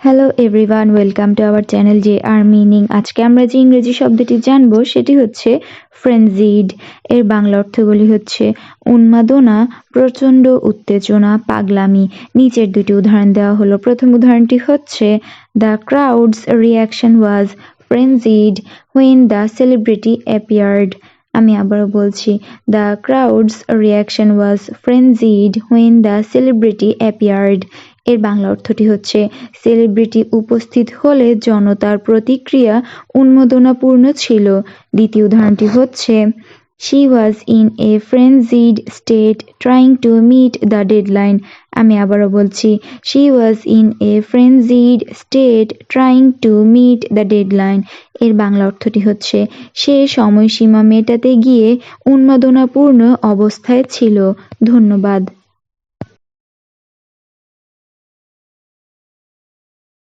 Hello everyone welcome to our channel J R meaning আজকে আমরা যে ইংরেজি শব্দটি জানব, সেটি হচ্ছে ফ্রেনজিড এর বাংলা অর্থগুলি হচ্ছে উন্মাদনা, প্রচণ্ড উত্তেজনা, পাগলামি। নিচের দুটি উদাহরণ দেওয়া হলো। প্রথম উদাহরণটি হচ্ছে the crowd's reaction was frenzied when the celebrity appeared আমি আবারও বলছি the crowd's reaction was frenzied when the celebrity appeared এর বাংলা অর্থটি হচ্ছে সেলিব্রিটি উপস্থিত হলে জনতার প্রতিক্রিয়া উন্মাদনাপূর্ণ ছিল। দ্বিতীয় উদাহরণটি হচ্ছে she was in a frenzied state trying to meet the deadline আমি আবারও বলছি she was in a frenzied state trying to meet the deadline এর বাংলা অর্থটি হচ্ছে, সে সময়সীমা মেটাতে গিয়ে উন্মাদনাপূর্ণ অবস্থায় ছিল। ধন্যবাদ।